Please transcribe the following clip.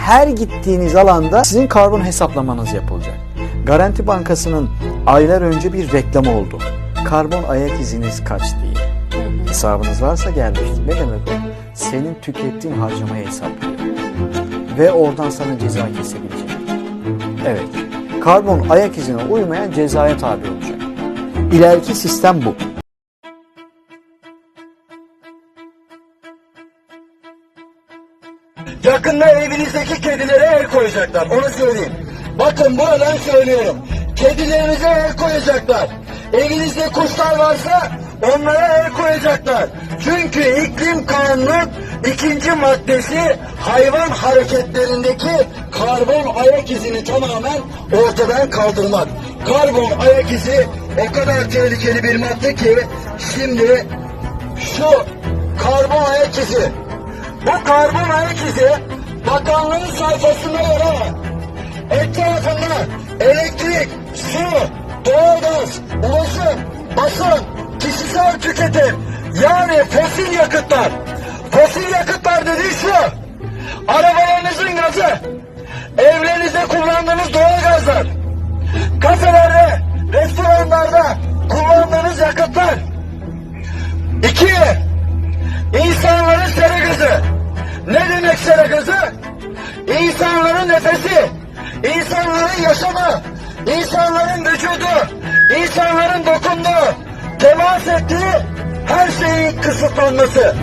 her gittiğiniz alanda sizin karbon hesaplamanız yapılacak. Garanti Bankası'nın aylar önce bir reklamı oldu. Karbon ayak iziniz kaç diye. Hesabınız varsa geldi. Ne demek o? Senin tükettiğin harcamayı hesaplıyor. Ve oradan sana ceza kesebilecek. Evet. Karbon ayak izine uymayan cezaya tabi olacak. İleriki sistem bu. Yakında evinizdeki kedilere el koyacaklar. Onu söyleyeyim. Bakın buradan söylüyorum. Kedilerinize el koyacaklar. Evinizde kuşlar varsa onlara el koyacaklar. Çünkü iklim kanunun ikinci maddesi hayvan hareketlerindeki karbon ayak izini tamamen ortadan kaldırmak. Karbon ayak izi o kadar tehlikeli bir madde ki şimdi şu karbon ayak izi bu karbon ayak izi bakanlığın sayfasında yer alan etrafında elektrik, su, doğalgaz, ulaşım, basın, kişisel tüketim yani fosil yakıtlar. Fosil yakıtlar dediği şu. Arabalarınızın gazı, evlerinizde kullandığınız doğalgazlar, kafelerde, restoranlarda kullandığınız yakıtlar. İki, İnsanların. Ne demek sera gazı? İnsanların nefesi, insanların yaşamı, insanların vücudu, insanların dokunduğu, temas ettiği her şeyin kısıtlanması.